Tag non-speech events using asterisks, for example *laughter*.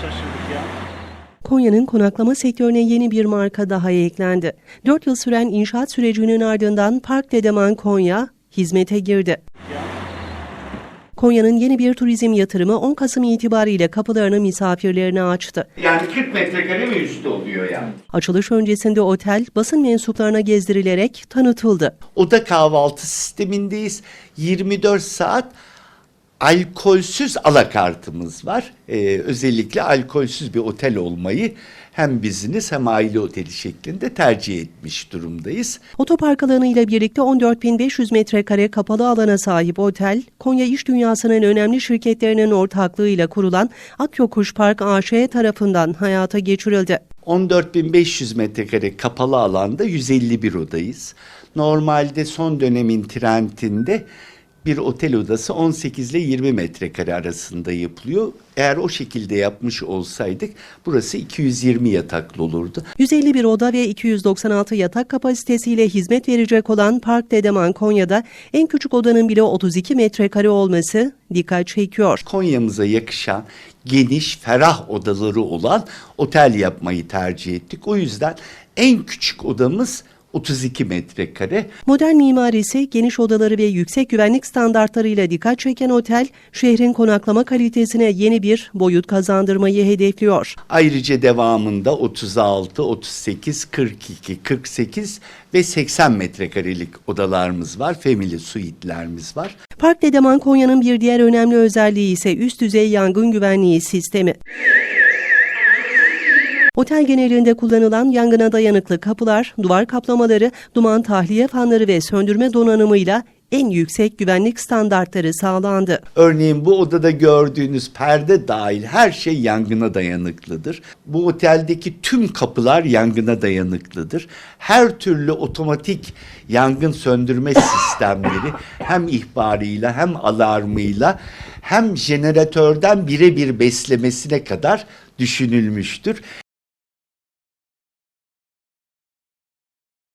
şaşırdık ya. Konya'nın konaklama sektörüne yeni bir marka daha eklendi. 4 yıl süren inşaat sürecinin ardından Park Dedeman Konya hizmete girdi. Konya'nın yeni bir turizm yatırımı 10 Kasım itibariyle kapılarını misafirlerine açtı. Yani 40 metrekare ve üstü oluyor yani. Açılış öncesinde otel basın mensuplarına gezdirilerek tanıtıldı. Oda kahvaltı sistemindeyiz. 24 saat alkolsüz alakartımız var. Ee, özellikle alkolsüz bir otel olmayı hem biziniz hem aile oteli şeklinde tercih etmiş durumdayız. Otopark alanı ile birlikte 14.500 metrekare kapalı alana sahip otel, Konya iş dünyasının önemli şirketlerinin ortaklığıyla kurulan Akyokuş Park AŞ tarafından hayata geçirildi. 14.500 metrekare kapalı alanda 151 odayız. Normalde son dönemin trendinde bir otel odası 18 ile 20 metrekare arasında yapılıyor. Eğer o şekilde yapmış olsaydık burası 220 yataklı olurdu. 151 oda ve 296 yatak kapasitesiyle hizmet verecek olan Park Dedeman Konya'da en küçük odanın bile 32 metrekare olması dikkat çekiyor. Konya'mıza yakışan geniş, ferah odaları olan otel yapmayı tercih ettik. O yüzden en küçük odamız 32 metrekare. Modern mimarisi, geniş odaları ve yüksek güvenlik standartlarıyla dikkat çeken otel, şehrin konaklama kalitesine yeni bir boyut kazandırmayı hedefliyor. Ayrıca devamında 36, 38, 42, 48 ve 80 metrekarelik odalarımız var. Family suite'lerimiz var. Park Dedeman Konya'nın bir diğer önemli özelliği ise üst düzey yangın güvenliği sistemi. Otel genelinde kullanılan yangına dayanıklı kapılar, duvar kaplamaları, duman tahliye fanları ve söndürme donanımıyla en yüksek güvenlik standartları sağlandı. Örneğin bu odada gördüğünüz perde dahil her şey yangına dayanıklıdır. Bu oteldeki tüm kapılar yangına dayanıklıdır. Her türlü otomatik yangın söndürme *laughs* sistemleri hem ihbarıyla hem alarmıyla hem jeneratörden birebir beslemesine kadar düşünülmüştür.